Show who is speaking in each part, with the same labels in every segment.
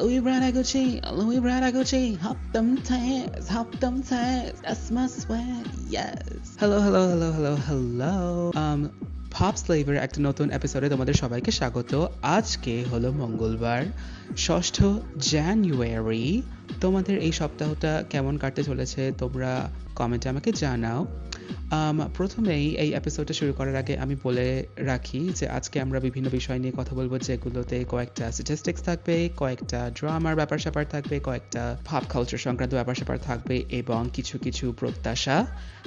Speaker 1: Louis Gucci, Louis Gucci, hop them tags, hop them tags, that's my swag, yes. Hello, hello, hello, hello, hello. Um, pop স্লেভের একটা নতুন এপিসোডে তোমাদের সবাইকে স্বাগত আজকে হলো মঙ্গলবার ষষ্ঠ জানুয়ারি তোমাদের এই সপ্তাহটা কেমন কাটতে চলেছে তোমরা কমেন্টে আমাকে জানাও Um, প্রথমেই এই এপিসোডটা শুরু করার আগে আমি বলে রাখি যে আজকে আমরা বিভিন্ন বিষয় নিয়ে কথা বলব যেগুলোতে কয়েকটা স্ট্যাটিস্টিক্স থাকবে, কয়েকটা ড্রামার ব্যাপার স্যাপার থাকবে, কয়েকটা পপ কালচার সংক্রান্ত ব্যাপার স্যাপার থাকবে এবং কিছু কিছু প্রত্যাশা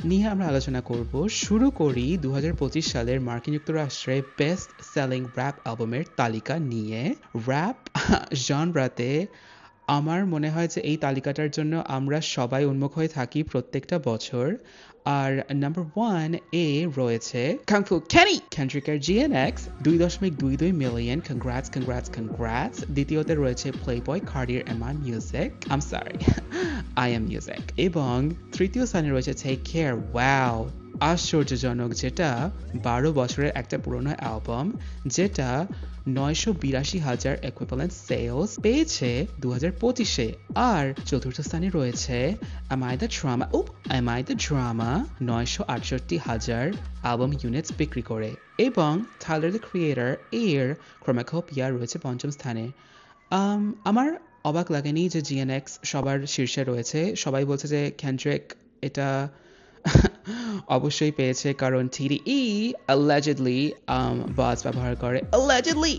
Speaker 1: নিয়ে আমরা আলোচনা করব। শুরু করি দু হাজার পঁচিশ সালের মার্কিন যুক্তরাষ্ট্রে বেস্ট সেলিং র্যাপ অ্যালবামের তালিকা নিয়ে। র্যাপ জনরাতে আমার মনে হয় যে এই তালিকাটার জন্য আমরা সবাই উন্মুখ হয়ে থাকি প্রত্যেকটা বছর। আর নাম্বার ওয়ান এ রয়েছে কাংফু ক্যানি ক্যান্ট্রিকার জিএনএক্স দুই দশমিক দুই দুই মিলিয়ন কনগ্রাটস কনগ্রাটস কনগ্রাটস দ্বিতীয়তে রয়েছে play boy কার্ডিয়ার am I music um sorry I am music এবং তৃতীয় স্থানে রয়েছে টেক কেয়ার ওয়াও আশ্চর্যজনক যেটা বারো বছরের একটা পুরনো অ্যালবাম যেটা নয়শো বিরাশি হাজার একুইভ্যালেন্ট সেলস পেয়েছে দু হাজার পঁচিশে। আর চতুর্থ স্থানে রয়েছে the Drama? উপ Am I the Drama? নয়শো আটষট্টি হাজার অ্যালবাম ইউনিটস বিক্রি করে। এবং থাইলার দ্য ক্রিয়েটার এর ক্রোমাকোপিয়া রয়েছে পঞ্চম স্থানে। আমার অবাক লাগেনি যে জিএনএক্স সবার শীর্ষে রয়েছে। সবাই বলছে যে ক্যান্ড্রিক এটা অবশ্যই পেয়েছে, কারণ ই allegedly বাস ব্যবহার করে। Allegedly!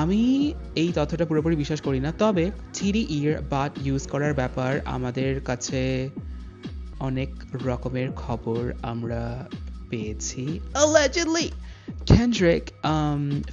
Speaker 1: আমি এই তথ্যটা পুরোপুরি বিশ্বাস করি না, তবে থ্রি ইয়ের বাট ইউজ করার ব্যাপার আমাদের কাছে অনেক রকমের খবর আমরা পেয়েছি। Allegedly ক্যান্ড্রিক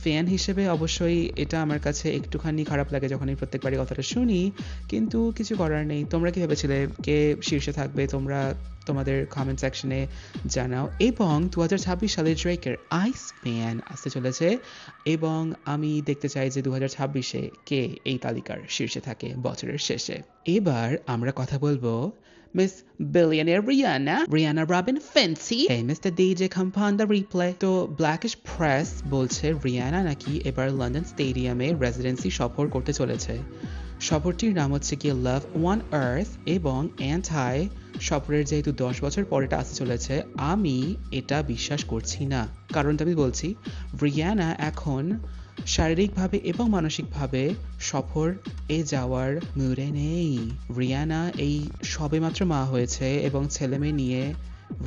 Speaker 1: ফ্যান হিসেবে অবশ্যই এটা আমার কাছে একটুখানি খারাপ লাগে যখন আমি প্রত্যেকবারই কথাটা শুনি, কিন্তু কিছু করার নেই। তোমরা কি ভেবেছিলে কে শীর্ষে থাকবে? তোমরা তোমাদের কমেন্ট সেকশনে জানাও। এবং দু হাজার ছাব্বিশ সালে ড্রেকের আইস ফ্যান আসতে চলেছে এবং আমি দেখতে চাই যে দু হাজার ছাব্বিশে কে এই তালিকার শীর্ষে থাকে বছরের শেষে। এবার আমরা কথা বলব Miss Billionaire Rihanna, Rihanna Robin Fenty, Mr. DJ come on the replay. তো Blackish Press বলছে রিয়ানা নাকি এবার লন্ডন স্টেডিয়ামে রেসিডেন্সি সফর করতে চলেছে সফরটির নাম হচ্ছে গিয়ে লাভ ওয়ান আর্থ এবং অ্যান্টাই সফরের যেহেতু দশ বছর পর এটা আসতে চলেছে আমি এটা বিশ্বাস করছি না কারণটা আমি বলছি রিয়ানা এখন শারীরিকভাবে এবং মানসিকভাবে সফর এ যাওয়ার মুডে নেই। রিয়ানা এই সবেমাত্র মা হয়েছে এবং ছেলে মেয়ে নিয়ে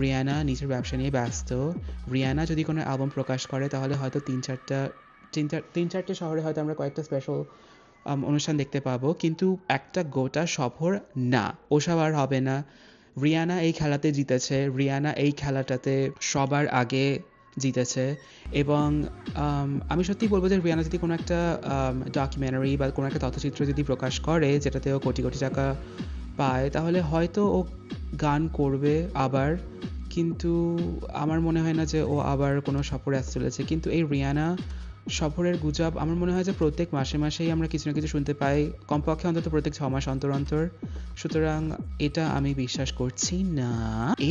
Speaker 1: রিয়ানা নিজের ব্যবসা নিয়ে ব্যস্ত। রিয়ানা যদি কোনো অ্যালবাম প্রকাশ করে, তাহলে হয়তো তিন চারটা, তিন চার, তিন চারটে শহরে হয়তো আমরা কয়েকটা স্পেশাল অনুষ্ঠান দেখতে পাবো। কিন্তু একটা গোটা সফর না, ওসব আর হবে না। রিয়ানা এই খেলাতে জিতেছে। রিয়ানা এই খেলাটাতে সবার আগে জিতেছে। এবং, আমি সত্যি বলব যে রিয়ানা যদি কোনো একটা ডকুমেন্টারি বা কোনো একটা তথ্যচিত্র যদি প্রকাশ করে যেটাতে ও কোটি কোটি টাকা পায়, তাহলে হয়তো ও গান করবে আবার। কিন্তু আমার মনে হয় না যে ও আবার কোনো সফরে আসতে চলেছে। কিন্তু এই রিয়ানা সফরের গুজব, আমার মনে হয় যে প্রত্যেক মাসে মাসেই আমরা কিছু না কিছু শুনতে পাই। কমপক্ষে অন্তত প্রত্যেক ছ মাস অন্তর অন্তর। সুতরাং এটা আমি বিশ্বাস করছি না।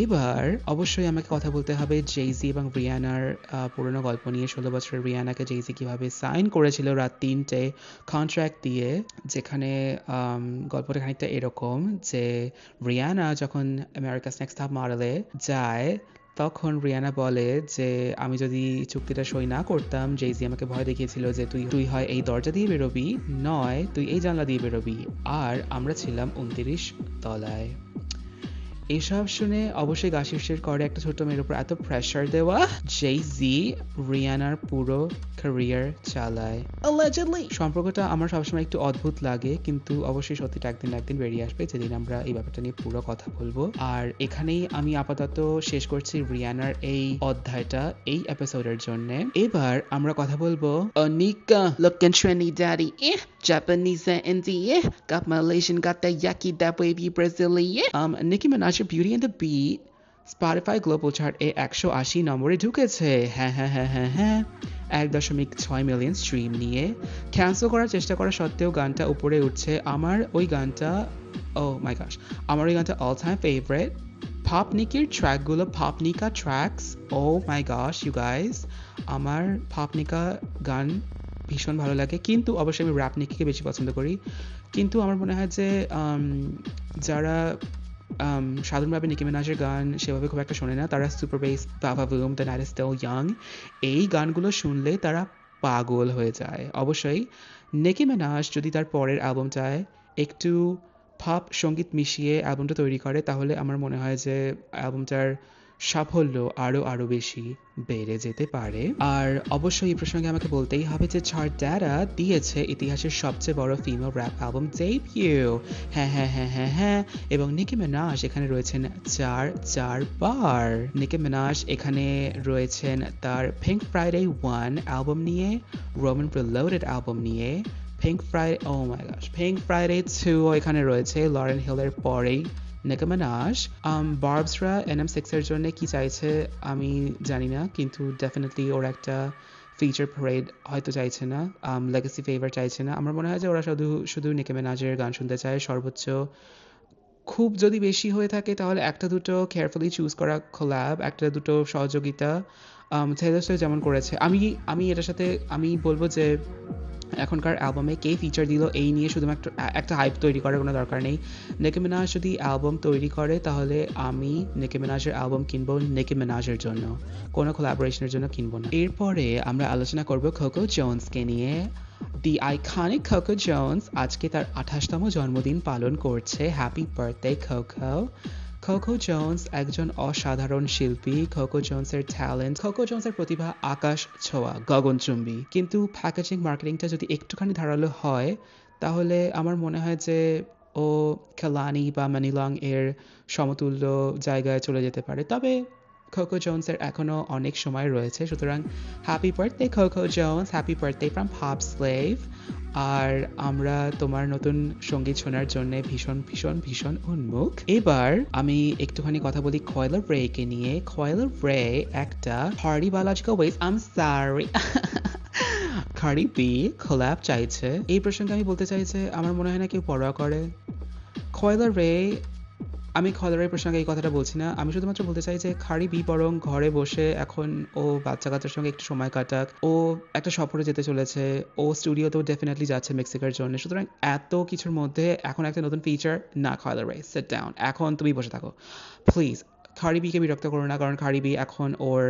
Speaker 1: এবার অবশ্যই আমাকে কথা বলতে হবে জেইজি এবং রিয়ানার পুরনো গল্প নিয়ে। ষোলো বছরের রিয়ানাকে জেইজি কীভাবে সাইন করেছিল রাত তিনটে কন্ট্রাক্ট দিয়ে, যেখানে গল্পটা খানিকটা এরকম যে রিয়ানা যখন আমেরিকাস নেক্সট টপ মডেলে যায় তখন রিয়ানা বলে যে, আমি যদি চুক্তিটা সই না করতাম জেইজি আমাকে ভয় দেখিয়েছিল যে তুই তুই হয় এই দরজা দিয়ে বেরোবি, নয় তুই এই জানলা দিয়ে বেরোবি। আর আমরা ছিলাম উনত্রিশ তলায়। এসব শুনে অবশ্যই গা শিরশির করে একটা ছোট মেয়ের উপর এত প্রেশার দেওয়া যেই জি রিয়ানার পুরো ক্যারিয়ার চালায়। Allegedly. সম্পর্কটা আমার সবসময় একটু অদ্ভুত লাগে কিন্তু অবশ্যই সত্যিটা একদিন একদিন বেরিয়ে আসবে যেদিন আমরা এই ব্যাপারটা নিয়ে পুরো কথা বলব। আর এখানেই আমি আপাতত শেষ করছি রিয়ানার এই অধ্যায়টা এই এপিসোডের জন্য। এবার আমরা কথা বলব looking trendy daddy. Eh? Japanese and Indian. Got Malaysian, got that yucky, that wavy Brazilian. Um Nicki Minaj, Beauty and the Beat. Spotify global chart এ একশো আশি নম্বরে ঢুকেছে হ্যাঁ হ্যাঁ হ্যাঁ হ্যাঁ হ্যাঁ এক দশমিক ছয় মিলিয়ন স্ট্রিম নিয়ে। ক্যান্সেল করার চেষ্টা করা সত্ত্বেও গানটা উপরে উঠছে। আমার ওই গানটা ও মাই গাশ আমার ওই গানটা অল টাইম ফেভারেট পপ নিকির ট্র্যাকগুলো pop Nicki tracks oh my gosh you guys আমার পপ নিকা গান ভীষণ ভালো লাগে। কিন্তু অবশ্যই আমি র্যাপ নিকিকে বেশি পছন্দ করি? কিন্তু আমার মনে হয় যে যারা সাধারণভাবে নিকি মিনাজের গান সেভাবে খুব একটা শোনে না, তারা সুপার বেস বাবা boom the night still young এই গানগুলো শুনলে তারা পাগল হয়ে যায়। অবশ্যই নিকি মিনাজ যদি তার পরের অ্যালবামটায় একটু পপ সংগীত মিশিয়ে অ্যালবামটা তৈরি করে, তাহলে আমার মনে হয় যে অ্যালবামটার সাফল্য আরও আরও বেশি বেড়ে যেতে পারে। আর অবশ্যই এই প্রসঙ্গে আমাকে বলতেই হবে যে ছাড় দিয়েছে ইতিহাসের সবচেয়ে বড় ফিমেল র্যাপ অ্যালবাম ডেবিউ হ্যাঁ হ্যাঁ হ্যাঁ হ্যাঁ হ্যাঁ। এবং নিকি মিনাজ এখানে রয়েছেন চার চার বার। নিকি মিনাজ এখানে রয়েছেন তার পিঙ্ক ফ্রাইডে ওয়ান অ্যালবাম নিয়ে রোমান প্রিলোডেড অ্যালবাম নিয়ে pink Friday oh my gosh pink Friday two এখানে রয়েছে লরেন হিলের পরেই। নিকি মিনাজ বার্বসরা এনএম সিক্সের জন্য কি চাইছে আমি জানি না, কিন্তু ডেফিনেটলি ওরা একটা ফিচার প্যারেড হয়তো চাইছে না লেগাসি ফেভার চাইছে না। আমার মনে হয় যে ওরা শুধু শুধু নিকি মিনাজের গান শুনতে চায়। সর্বোচ্চ খুব যদি বেশি হয়ে থাকে তাহলে একটা দুটো কেয়ারফুলি চুজ করা কোল্যাব একটা দুটো সহযোগিতা টেলর সুইফট যেমন করেছে। আমি আমি এটার সাথে, আমি বলব যে এখনকার অ্যালবামে কে ফিচার দিল এই নিয়ে শুধুমাত্র একটা হাইপ তৈরি করার কোনো দরকার নেই। নেকে মিনাজ যদি অ্যালবাম তৈরি করে, তাহলে আমি নেকে মিনাজের অ্যালবাম কিনবো নেকে মিনাজের জন্য। কোনো কোলাবোরেশনের জন্য কিনবো না। এরপরে আমরা আলোচনা করব খোকো জোন্সকে নিয়ে। দি আইকনিক খোকো জোন্স আজকে তার আঠাশতম জন্মদিন পালন করছে। Happy birthday Coco Coco Jones একজন অসাধারণ শিল্পী। খোকো জোন্সের ট্যালেন্ট খোকো জোন্সের প্রতিভা আকাশ ছোঁয়া, গগনচুম্বী। কিন্তু প্যাকেজিং মার্কেটিংটা যদি একটুখানি ধারালো হয়, তাহলে আমার মনে হয় যে ও খেলানি বা মানিলং এর সমতুল্য জায়গায় চলে যেতে পারে। তবে খোকো জোন্সের এখনও অনেক সময় রয়েছে। সুতরাং happy birthday Coco Jones happy birthday from half slave আর আমরা তোমার নতুন সংগীত শোনার জন্য ভীষণ ভীষণ ভীষণ উন্মুখ। এবার আমি একটুখানি কথা বলি খয়লার কে নিয়ে। খয়লার ব্রে একটা হার্ডি বায়োলজিক্যাল ওয়েজ um sorry Cardi B collab চাইছে। এই প্রসঙ্গে আমি বলতে চাই যে আমার মনে হয় না কেউ পরোয়া করে। খয়লার রে আমি খদরের প্রসঙ্গে এই কথাটা বলছি না। আমি শুধুমাত্র বলতে চাই যে খারি বি বরং ঘরে বসে এখন ও বাচ্চা কাচ্চার সঙ্গে একটু সময় কাটাক। ও একটা সফরে যেতে চলেছে। ও স্টুডিওতেও ডেফিনেটলি যাচ্ছে মেক্সিকার জন্য। সুতরাং এত কিছুর মধ্যে এখন একটা নতুন ফিচার না খাওয়া রে সেট ডাউন এখন তুমি বসে থাকো। প্লিজ খারিবিকে বিরক্ত করো না, কারণ খারিবি এখন ওর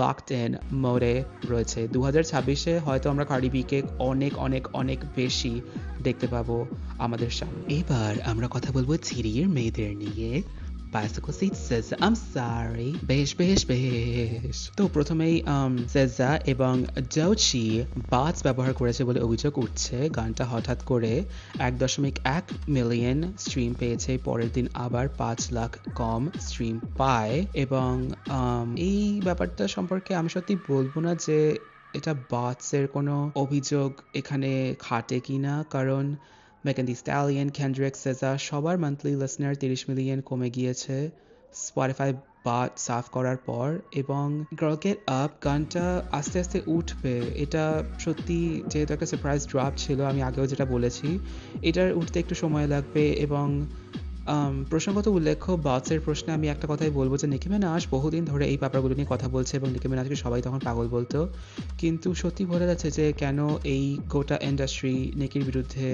Speaker 1: লকড ইন মোডে রয়েছে। দু হাজার ছাব্বিশে হয়তো আমরা খারিবিকে অনেক অনেক অনেক বেশি দেখতে পাবো আমাদের সামনে। এবার আমরা কথা বলব ছিরির মেয়েদের নিয়ে। Bicycle seat says I'm sorry. বেশ বেশ বেশ তো প্রথমেই সেজা এবং ডৌচি বাস ব্যবহার করেছে বলে অভিযোগ উঠছে। গানটা হঠাৎ করে এক দশমিক এক মিলিয়ন স্ট্রিম পেয়েছে। পরের দিন আবার পাঁচ লাখ কম স্ট্রিম পায়। এবং um, এই ব্যাপারটা সম্পর্কে আমি সত্যি বলব না যে এটা বাসের কোনো অভিযোগ এখানে খাটে কিনা। কারণ মেগান দি স্ট্যালিয়ন ক্যান্ড্রিক সেজা সবার মান্থলি লিসনার তিরিশ মিলিয়ন কমে গিয়েছে। স্পটিফাই বাট সাফ করার পর এবং গেট আপ গানটা আস্তে আস্তে উঠবে। এটা সত্যি যেহেতু একটা সারপ্রাইজ ড্রপ ছিল, আমি আগেও যেটা বলেছি, এটার উঠতে একটু সময় লাগবে এবং প্রসঙ্গত উল্লেখ্য, বাসের প্রশ্নে আমি একটা কথাই বলব যে নিকি মিনাজ বহুদিন ধরে এই ব্যাপারগুলো নিয়ে কথা বলছে এবং নিকি মিনাজকে সবাই তখন পাগল বলতো। কিন্তু সত্যি বোঝা যাচ্ছে যে কেন এই গোটা ইন্ডাস্ট্রি নিকির বিরুদ্ধে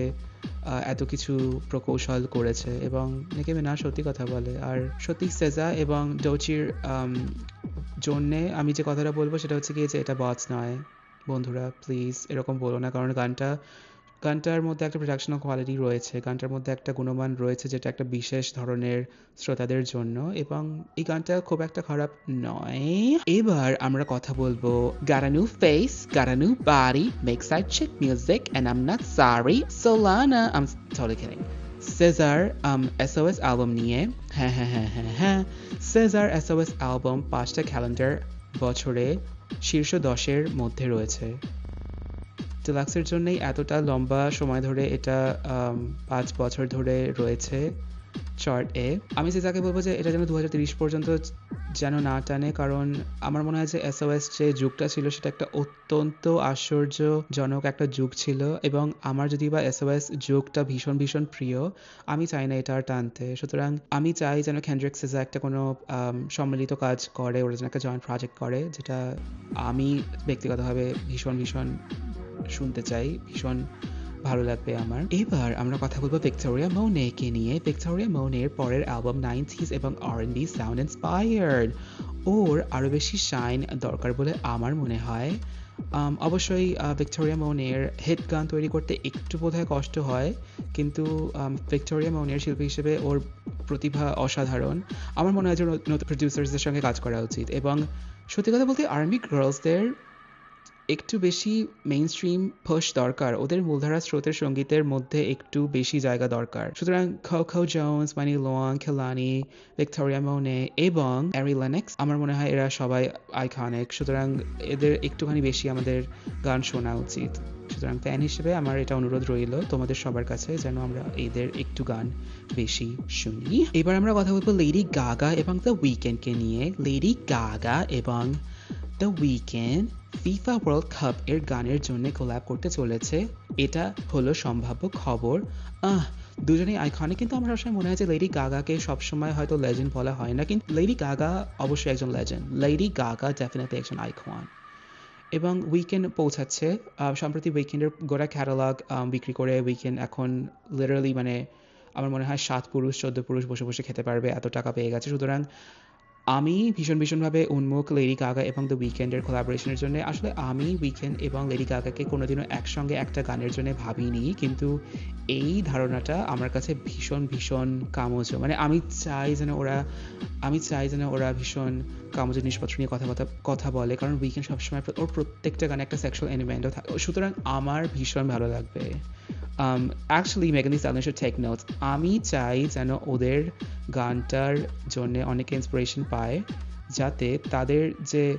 Speaker 1: এত কিছু প্রকৌশল করেছে এবং নিকি মিনাজ সত্যি কথা বলে। আর সত্যি সেজা এবং ডোচির জন্যে আমি যে কথাটা বলব সেটা হচ্ছে কি যে এটা বস নয়। বন্ধুরা প্লিজ এরকম বলো না, কারণ গানটা গানটার মধ্যে একটা প্রোডাকশনাল কোয়ালিটি রয়েছে, গানটার মধ্যে একটা গুণমান রয়েছে যেটা একটা বিশেষ ধরনের শ্রোতাদের জন্য এবং এই গানটা খুব একটা খারাপ নয়। এবার আমরা কথা বলব গারানু ফেস গারানু body, makes side chick music and I'm not sorry, Solana, I'm totally kidding. SZA SOS album নিয়ে হ্যাঁ হ্যাঁ হ্যাঁ হ্যাঁ হ্যাঁ সেজার এসওএস অ্যালবাম পাঁচটা ক্যালেন্ডার বছরে শীর্ষ দশের মধ্যে রয়েছে। ডিলাক্সের জন্যই এতটা লম্বা সময় ধরে এটা পাঁচ বছর ধরে রয়েছে চার্ট এ। আমি যাকে বলব যে এটা যেন দুহাজার ত্রিশ পর্যন্ত যেন না টানে, কারণ আমার মনে হয় যে এসওএস যে যুগটা ছিল সেটা একটা অত্যন্ত আশ্চর্যজনক একটা যুগ ছিল এবং আমার যদি বা এসওএস যুগটা ভীষণ ভীষণ প্রিয়, আমি চাই না এটা আর টানতে। সুতরাং আমি চাই যেন ক্যান্ড্রিক সেজা একটা কোনো সম্মিলিত কাজ করে, ওরা যেন একটা জয়েন্ট প্রজেক্ট করে, যেটা আমি ব্যক্তিগতভাবে ভীষণ ভীষণ শুনতে চাই, ভীষণ ভালো লাগবে আমার। এবার আমরা কথা বলব ভিক্টোরিয়া মৌনেকে নিয়ে। ভিক্টোরিয়া মৌনের পরের অ্যালবাম নাইনটিস এবং আর এন সাউন্ড ইন্সপায়ার্ড ওর আরও বেশি শাইন দরকার বলে আমার মনে হয়। অবশ্যই ভিক্টোরিয়া মৌনের হিট গান তৈরি করতে একটু বোধহয় কষ্ট হয়, কিন্তু ভিক্টোরিয়া মৌনের শিল্পী হিসেবে ওর প্রতিভা অসাধারণ। আমার মনে হয় যে নতুন প্রডিউসার্সদের সঙ্গে কাজ করা উচিত এবং সত্যি কথা বলতে আর্মি গার্লসদের একটু বেশি মেইন স্ট্রিম পুশ দরকার। ওদের মূলধারা স্রোতের সঙ্গীতের মধ্যে একটু বেশি জায়গা দরকার। সুতরাং খো খাও জোন্স মানি লোয়াং খেলানি ভিক্টোরিয়া মোনে এবং অ্যারি লেনেক্স আমার মনে হয় এরা সবাই আইকনিক সুতরাং এদের একটুখানি বেশি আমাদের গান শোনা উচিত। সুতরাং ফ্যান হিসেবে আমার এটা অনুরোধ রইল, তোমাদের সবার কাছে যেন আমরা এদের একটু গান বেশি শুনি। এবার আমরা কথা বলব লেডি গাগা এবং দ্য উইকেন্ডকে নিয়ে। লেডি গাগা এবং the Weeknd FIFA World Cup এর গানের জন্য কোলাপ করতে চলেছে। এটা হলো সম্ভাব্য খবর। আহ, দুজনেই আইকনিক কিন্তু আমার সবসময় মনে হয় যে লেডি গাগাকে সবসময় হয়তো লেজেন্ড বলা হয় না, কিন্তু লেডি গাগা অবশ্যই একজন লেজেন্ড লেডি গাগা ডেফিনেটলি একজন আইকন এবং উইকেন্ড পৌঁছাচ্ছে। সম্প্রতি উইকেন্ডের গোটা ক্যাটালগ বিক্রি করে উইকেন্ড এখন লিটারালি মানে আমার মনে হয় সাত পুরুষ, চোদ্দ পুরুষ বসে বসে খেতে পারবে, এত টাকা পেয়ে গেছে। সুতরাং আমি ভীষণ ভীষণভাবে উন্মুখ লেডি গাগা এবং দ্য উইকেন্ডের কোলাবোরেশনের জন্য। আসলে আমি উইকেন্ড এবং লেডি গাগাকে কোনোদিনও একসঙ্গে একটা গানের জন্য ভাবিনি, কিন্তু এই ধারণাটা আমার কাছে ভীষণ ভীষণ কামজ। মানে আমি চাই যেন ওরা, আমি চাই যেন ওরা ভীষণ কামজ জিনিসপত্র নিয়ে কথা কথা বলে, কারণ উইকেন্ড সবসময় ওর প্রত্যেকটা গানে একটা সেক্সুয়াল এলিমেন্টও থাকে। সুতরাং আমার ভীষণ ভালো লাগবে। অ্যাকচুয়ালি মেগানি Megan টেক should আমি চাই যেন ওদের গানটার জন্য অনেকে ইন্সপিরেশন পায়, যাতে তাদের যে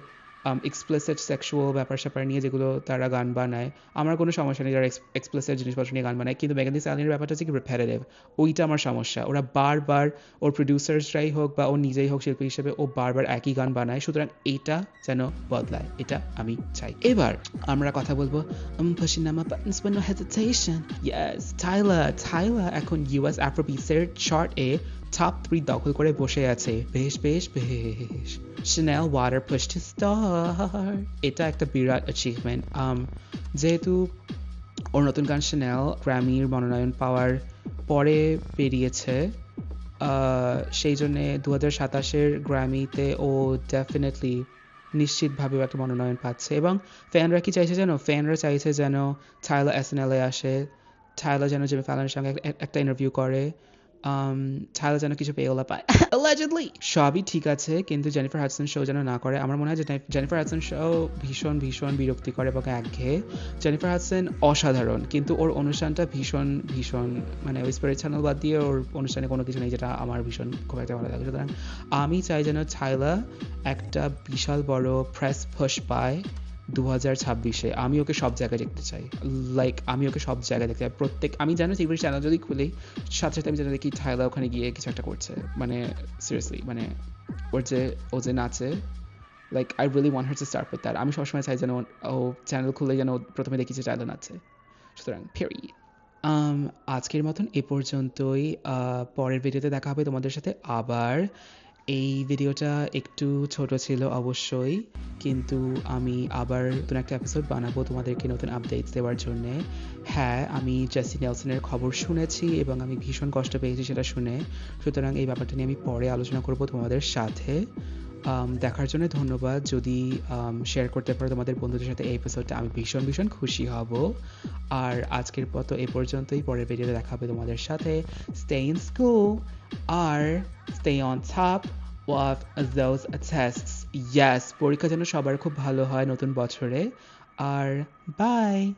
Speaker 1: এক্সপ্লেসিভ সেক্সুয়াল ব্যাপার স্যাপার নিয়ে যেগুলো তারা গান বানায়, আমার কোনো সমস্যা নেই যারা এক্সপ্লেসিভ জিনিসপত্র নিয়ে গান বানায়। কিন্তু মেগান দি স্যালিনের ব্যাপারটা হচ্ছে কি রিপ্যারেটিভ ওইটা আমার সমস্যা। ওরা বারবার ওর প্রডিউসার্সরাই হোক বা ও নিজেই হোক শিল্পী হিসেবে ও বারবার একই গান বানায়, সুতরাং এইটা যেন বদলায়। এটা আমি চাই। এবার আমরা কথা বলব এখন ইউএস আফ্রোবিটসের চার্ট এ টপ থ্রি দখল করে বসে আছে। বেশ বেশ বেশ। Chanel Water Push to Start. এটা একটা বিরাট অ্যাচিভমেন্ট যেহেতু ওর নতুন গান Chanel গ্র্যামির মনোনয়ন পাওয়ার পরে বেরিয়েছে সেই জন্যে দু হাজার সাতাশের গ্র্যামিতে ও ডেফিনেটলি নিশ্চিতভাবে একটা মনোনয়ন পাচ্ছে। এবং ফ্যানরা কি চাইছে যেন ফ্যানরা চাইছে যেন থাইলা এসএনএল এ আসে। থাইলা যেন জিমি ফ্যালনের সঙ্গে এক- একটা ইন্টারভিউ করে। যেন কিছু পেওলা পায়। Allegedly! সবই ঠিক আছে, কিন্তু জেনিফার হাডসন শো যেন না করে, আমার মনে হয় যে জেনিফার হাডসন শো ভীষণ ভীষণ বিরক্তিকর এবং একঘেয়ে। জেনিফার হাডসন অসাধারণ, কিন্তু ওর অনুষ্ঠানটা ভীষণ ভীষণ মানে ওই চ্যানেল বাদ দিয়ে ওর অনুষ্ঠানে কোনো কিছু নেই, যেটা আমার ভীষণ খুব একটা ভালো লাগে। সুতরাং আমি চাই যেন ছায়লা একটা বিশাল বড় প্রেস পুশ পায়। দু হাজার ছাব্বিশে। আমি ওকে সব জায়গায় দেখতে চাই। লাইক আমি ওকে সব জায়গায় দেখতে চাই। প্রত্যেক, আমি জানো টিভির চ্যানেল যদি খুলি, সাথে সাথে আমি জানি দেখি থাইলা ওখানে গিয়ে কিছু একটা করছে। মানে সিরিয়াসলি মানে ওর যে, ও যে নাচে like I really want her to start with আমি সবসময় চাই যেন ও- চ্যানেল খুলে যেন প্রথমে দেখি যে টাইলা নাচে। সুতরাং ফেরি আজকের মতন এ পর্যন্তই। পরের ভিডিওতে দেখা হবে তোমাদের সাথে আবার। এই ভিডিওটা একটু ছোট ছিল অবশ্যই, কিন্তু আমি আবার নতুন একটা এপিসোড বানাবো তোমাদেরকে নতুন আপডেট দেওয়ার জন্য। হ্যাঁ আমি জেসি নেলসনের খবর শুনেছি এবং আমি ভীষণ কষ্ট পেয়েছি সেটা শুনে। সুতরাং এই ব্যাপারটা নিয়ে আমি পরে আলোচনা করব তোমাদের সাথে। দেখার জন্য ধন্যবাদ। যদি শেয়ার করতে পারো তোমাদের বন্ধুদের সাথে এই এপিসোডটা আমি ভীষণ ভীষণ খুশি হব। আর আজকের মতো এ পর্যন্তই। পরের ভিডিওতে দেখা হবে তোমাদের সাথে। Stay in school R stay on top of those tests yes, পরীক্ষা যেন সবার খুব ভালো হয় নতুন বছরে। আর বাই